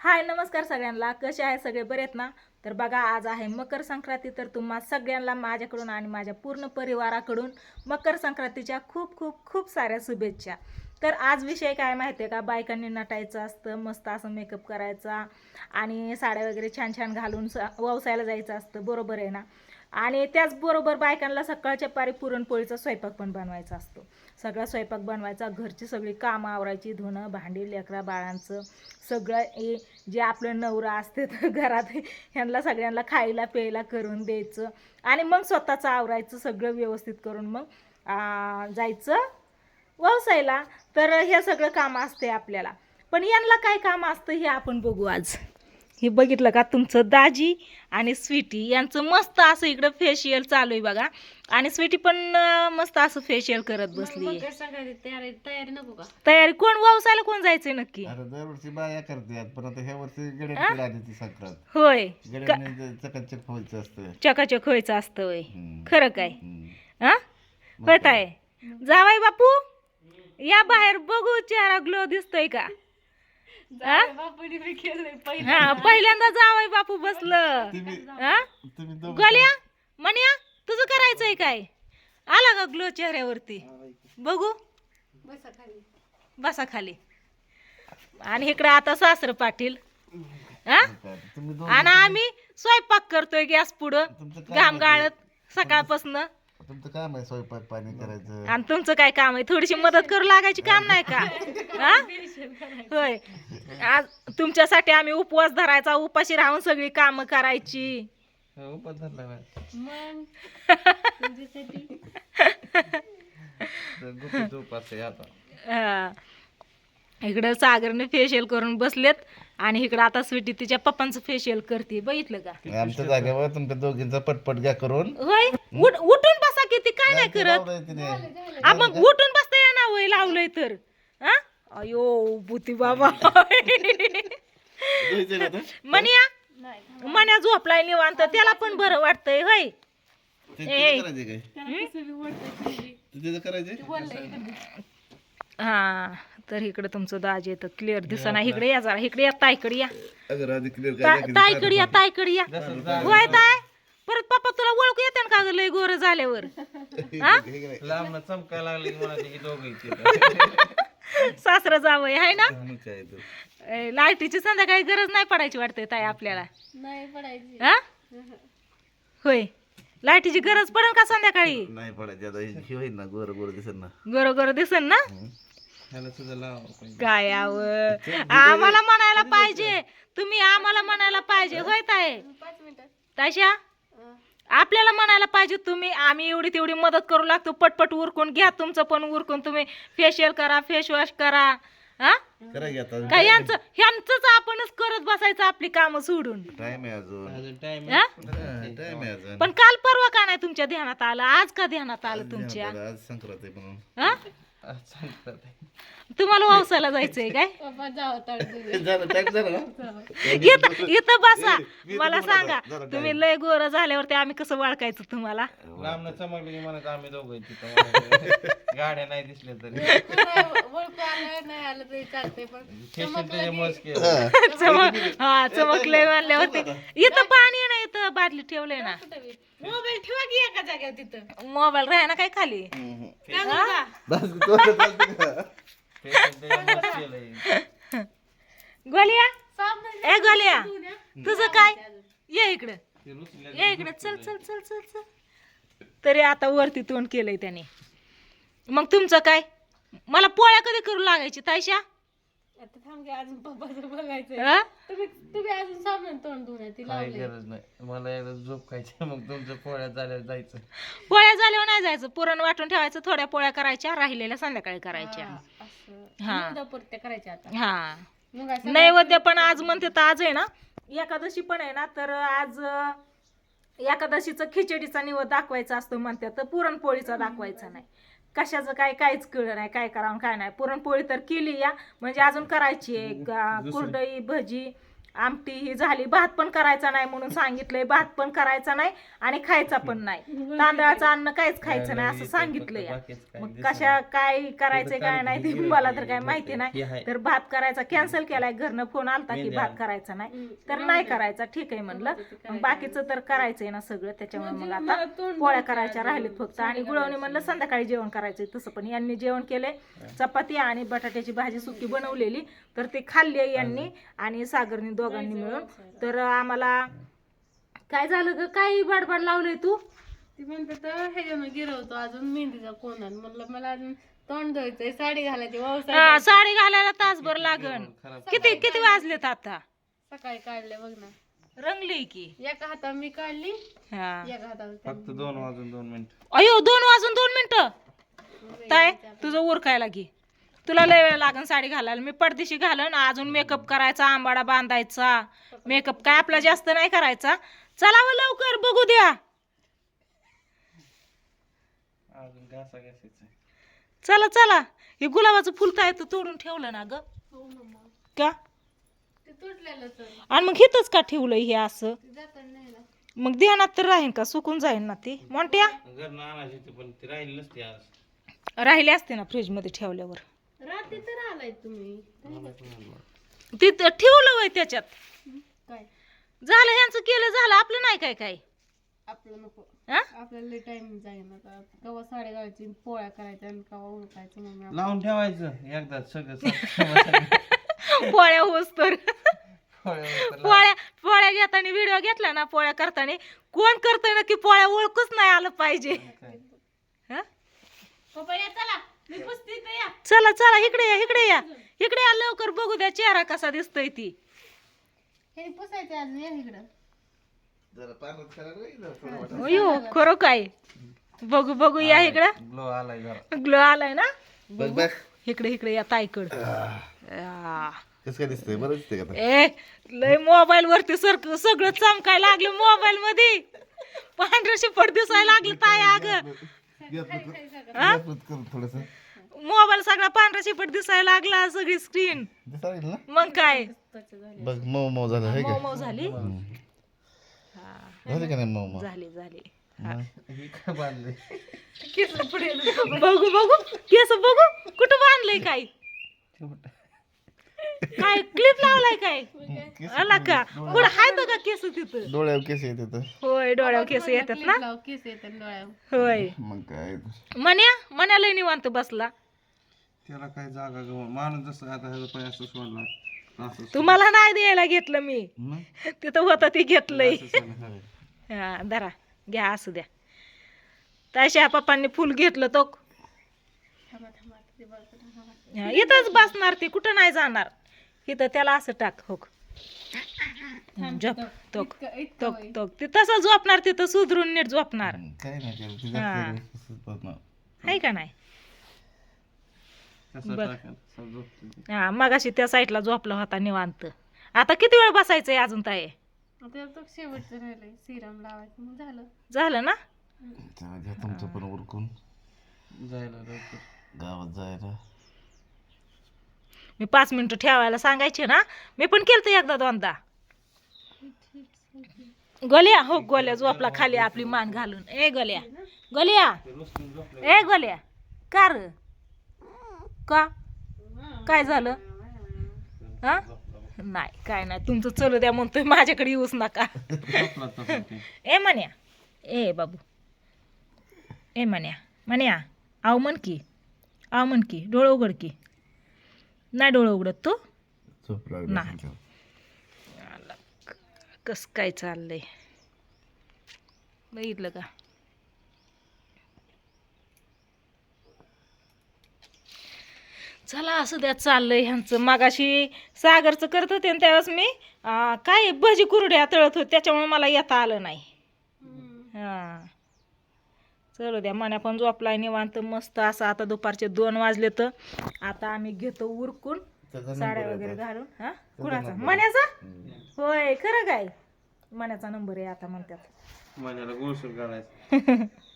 हाय नमस्कार सगळ्यांना. कसे आहे सगळे? बरे आहेत ना? तर बघा आज आहे मकर संक्रांती. तर तुम्हा सगळ्यांना माझ्याकडून आणि माझ्या पूर्ण परिवाराकडून मकर संक्रांतीच्या खूप खूप खूप साऱ्या शुभेच्छा. तर आज विषय काय माहिती आहे का? बायकांनी नटायचं असतं मस्त असं मेकअप करायचा आणि साड्या वगैरे छान छान घालून स व्यवसायाला जायचं असतं. बरोबर आहे ना? आणि त्याचबरोबर बायकांना सकाळच्या पारी पुरणपोळीचा स्वयंपाक पण बनवायचा असतो. सगळा स्वयंपाक बनवायचा घरची सगळी कामं आवरायची धुणं भांडी लेकरा बाळांचं सगळं हे जे आपलं नवरा असते तर घरात ह्यांना सगळ्यांना खायला प्यायला करून द्यायचं आणि मग स्वतःचं आवरायचं सगळं व्यवस्थित करून मग जायचं व्यवसायला तर हे सगळं काम असते आपल्याला. पण यांना काय काम असतं हे आपण बघू आज. हे बघितलं का? तुमचं दाजी आणि स्वीटी यांचं मस्त असं इकडं फेशियल चालू आहे बघा. आणि स्वीटी पण मस्त असं फेशियल करत बसली तयारी तयारी नको का? तयारी कोण व्यवसायाला कोण जायचंय नक्की? अरे दरवर्षी बाया करतात पण आता ह्या वर्षी ती संक्रांत. होय. गड्याने चकाचक व्हायचं असतं. चकाचक व्हायचं असतं वय. खरं काय. हा होत आहे जावाय बापू या बाहेर बघू चेहरा ग्लो दिसतोय का? हा? हा पहिल्यांदा जावाय बापू बसलं. हा? गोल्या म्हण्या तुझं करायचंय काय? आला का ग्लो चेहऱ्यावरती? बघू. बसा खाली. बसा खाली आणि इकडे आता सासर पाटील. हा? आणि आम्ही स्वयंपाक करतोय गॅस पुढं. घाम गाळत सकाळपासून. तुमचं काम आहे स्वयंपाक पाणी करायचं? आणि तुमचं काय काम आहे? थोडीशी मदत करू लागायची काम नाही का? हा? होय. आज तुमच्यासाठी आम्ही उपवास धरायचा उपाशी राहून सगळी कामं करायची. मग? तुमच्यासाठी? हा. इकडं सागरने फेशियल करून बसलेत आणि इकडं आता स्वीटी तिच्या पप्पांचं फेशियल करते. बघितलं का? आमच्या जागेवर तुमच्या दोघींचा पटपट घ्या करून. होय? उठ उठून बसा की ती काय नाही करत? लावलंय तिने. आ, मग उठून बसता येणार होय लावलंय तर. हा? अयो बुती बाबा? मनिया नाही मन्या झोपलाय निवांत. त्याला पण बरं वाटतंय होय? ए. करायचं काय? करायचं हा. तर इकडे तुमचं दाज येतं. क्लिअर दिसना. इकडे या जरा. इकडे या. ताईकडे या. अगं राधी क्लिअर ता- ताईकडे या ताईकडे या. होय ताय परत पप्पा तुला ओळखू येते ना का लय गोर झाल्यावर. हा? सासरं जावंय आहे ना? लाईटीची संध्याकाळी गरज नाही पडायची वाटते ताई आपल्याला. नाही पडायची. हा? होय. लाईटीची गरज पडेल का संध्याकाळी? नाही पडायचं. गोर गोर दिसत ना. गोर गोर दिसन ना? काय आव? आम्हाला म्हणायला पाहिजे. तुम्ही आम्हाला म्हणायला पाहिजे. होय ताय मिनिटात ताशा? आपल्याला म्हणायला पाहिजे तुम्ही. आम्ही एवढी तेवढी मदत करू लागतो. पटपट उरकून घ्या तुमचं पण उरकून. तुम्ही फेशियल करा फेस वॉश करा. हा? काय यांचं? ह्यांचंच आपणच करत बसायचं आपली कामं सोडून. टाइम आहे अजून. अजून टाइम हा? टाइम आहे अजून. पण काल परवा का नाही तुमच्या ध्यानात आलं? आज का ध्यानात आलं तुमच्या? आज संक्रांत हा? तुम्हाला वावसाला जायचंय काय? ना? इथं इथं बसा. मला सांगा. तुम्ही लय गोर झाल्यावरती आम्ही कसं वाळकायचं तुम्हाला? लांब चमकले की म्हणत आम्ही दोघं तिथं गाड्या नाही दिसल्या तरी. चमक हा चमकलंय म्हणल्यावरती. इथं पाणी नाही इथं बादली ठेवलंय ना. मोबाईल ठेवा की एका जागेवर तिथं. मोबाईल राहा ना काय खाली? हा? चालतं का? ग्वालिया गोलिया? ए गोलिया तुझं काय? ये इकडं. ये इकडं. चल चल चल चल चल. तरी आता वरती तोंड केलंय त्याने. मग तुमचं काय? मला पोळ्या कधी करू लागायची तायशा आता थांब की अजून पप्पाचं बघायचंय. हा? तुम्ही तुम्ही अजून साबण तोंड धुण्या ती काही लावले गरज नाही. मला एकदा झोप खायची मग तुमच्या पोळ्यात झाल्यावर जायचं. पोळ्या झाल्यावर नाही जायचं. पुरण वाटून ठेवायचं थोड्या पोळ्या करायच्या राहिलेल्या संध्याकाळी करायच्या. असं. हा. करायच्या आता. हा. मग असं नैवेद्य पण आज म्हणते तर आज आहे ना एकादशी पण आहे ना तर आज अं, एकादशीचं खिचडीचा निवद दाखवायचा असतो म्हणतात तर पुरणपोळीचा दाखवायचा नाही. कशाचं काय काहीच कळलं नाही काय करावं काय नाही. पुरणपोळी तर केली या. म्हणजे अजून करायची आहे का- कुरडई भजी. आमटी ही झाली भात पण करायचा नाही म्हणून सांगितलंय भात पण करायचा नाही आणि खायचा पण नाही. तांदळाचं अन्न काहीच खायचं नाही असं सांगितलंय मग कशा काय करायचंय काय नाही ते मला तर काय माहिती नाही. तर भात करायचा कॅन्सल केलाय घरनं फोन आलता की भात करायचा नाही. तर नाही करायचा ठीक आहे म्हणलं. मग बाकीचं तर करायचंय ना सगळं त्याच्यामुळे मग आता पोळ्या करायच्या राहिलेत फक्त. आणि गुळवणी म्हणलं संध्याकाळी जेवण करायचंय तसं पण यांनी जेवण केलंय. चपाती आणि बटाट्याची भाजी सुकी बनवलेली. तर ती खाल्ली यांनी आणि सागरनी दोघांनी मिळून. तर आम्हाला काय झालं ग? काय बडबड लावलंय तू? ती म्हणते तर ह्याच्यानं गिरवतो अजून मेहंदीचा कोणान म्हणलं मला अजून तोंड धुवायचंय साडी घालायची हा, साडी घालायला तासभर लागन. किती किती वाजलेत आता? सकाळी काढले बघ ना. रंगली की? एका हाता मी काढली हा. एका हातावर फक्त दोन वाजून दोन मिनिट. अयो दोन वाजून दोन मिनिटं. काय तुझं उरकायला घे. तुला लय वेळ लागन साडी घालायला. मी पडदिशी घालन अजून मेकअप करायचा आंबाडा बांधायचा. मेकअप काय आपला जास्त नाही करायचा. चला व लवकर बघू द्या. अजून घासा घासायचं चला चला. हे गुलाबाचं फुल काय तू तोडून ठेवलं ना ग? हो मम्मा. का? तर आणि मग हिथंच का ठेवलं हे असं? ते जाताना नाही ना. मग ध्यानात तर राहीन का? सुकून जाईन ना ती. मोठ्या घरनं आणायची होती पण ती राहिली नसती आज. राहिले असते ना फ्रीजमध्ये ठेवल्यावर. रात्री तर आलाय तुम्ही. ती त- ठेवलं वय त्याच्यात. काय? झालं ह्यांचं केलं झालं. आपलं नाही काय काय? आपलं नको. हा? आपल्याला टाइम साडे पोळ्या करायच्या आणि कवा उरकायचं मग लावून ठेवायचं एकदा सगळं सगळं. पोळ्या होस तर. पोळ्या पोळ्या घेताना व्हिडिओ घेतला ना पोळ्या करताना कोण करतंय ना की पोळ्या ओळखूच नाही आलं पाहिजे हं? पप्पा या चला मी पुसते इथं या चला चला इकडे या इकडे या. इकडे या लवकर बघू द्या चेहरा कसा दिसतोय ती. हे पुसायचं अजून या इकडं. जरा पाण्यात करायला लागेल ना थोडं वाटतं. अयो खरं काय बघू बघू या इकडं. ग्लो आलाय जरा. ग्लो आलाय ना? बघ बघ. इकडे इकडे या ताईकड. आ. कसं काय दिसतंय? बरं दिसतंय का आता? ए लय मोबाईल वरती सर सगळं चमकाय लागलं मोबाईल मध्ये पांढरं शिपट दिसायला लागलं ताय अग. हा? थोडंसं. मोबाईल सगळा पांढरा शिपट दिसायला लागला सगळी स्क्रीन दिसायला लागलं ना? मग काय? बघ मऊ मऊ झालं हे मऊ का मऊ झाली? झालं का नाही मऊ मऊ? झाली झाली. काय बांधलंय केस पडेल बघू बघू. केस बघू. कुठं बांधलंय काय? काय क्लिप लावलाय काय? केस आला का? कुठं हाय का केस तिथं? डोळ्यावर केस येते होय डोळ्यावर केस येतात ना? लाव केस येतात डोळ्यावर. होय. मग काय? मन्या मन्या लय निवांत बसला. त्याला काय जागा गव माणूस जसं आता ह्याचा पाय असं सोडला असं तुम्हाला नाही द्यायला घेतलं मी. मग? तिथं होतं ते घेतलंय. सोडलं. हा धरा घ्या असू द्या. तशा पप्पांनी फुल घेतलं तो. हा, इथंच बसणार ती कुठं नाही जाणार. इथं त्याला असं टाक हो झोप तोक तोक. तोक. ते तसं झोपणार तिथं सुधरून नीट झोपणार. काय नाही केलं ती हा. जास्त आहे का नाही? हा मगाशी त्या साईडला झोपला होता निवांत. आता किती वेळ बसायचंय अजून ताई? आता तो शेवटचं राहिलंय सिरम लावायचं. मग झालं. झालं ना? चला घ्या तुमचं पण उरकून. जायला लवकर. गावात जायला. मी पाच मिनिटं ठेवायला सांगायचे ना? मी पण केलं एकदा दोनदा. गोल्या हो गोल्या झोपला खाली आपली मान घालून. ए गोल्या. गोल्या. ए गोल्या. का र का? काय झालं? हा? नाही काय नाही. तुमचं चलू द्या म्हणतोय माझ्याकडे येऊच नका. ए म्हण्या ए बाबू. ए म्हण्या म्हण्या आव म्हण की. आव म्हण की. डोळं उघड की. नाही डोळं उघडत तू? नाही. कस काय चाललंय? बघितलं का? चला असं द्या चाललंय ह्यांचं. मागाशी सागरचं करत होते आणि त्यावेळेस मी काय भजी कुरड्या तळत होते त्याच्यामुळे मला येता आलं नाही. हा. चलो द्या मण्या पण झोपलाय निवांत मस्त असं आता दुपारचे दोन वाजले तर आता आम्ही घेतो उरकून साड्या वगैरे घालून. हा? कुणाचा? मण्याचा? होय खरं काय? मण्याचा नंबर आहे आता म्हणतात. गुळसर काढायचं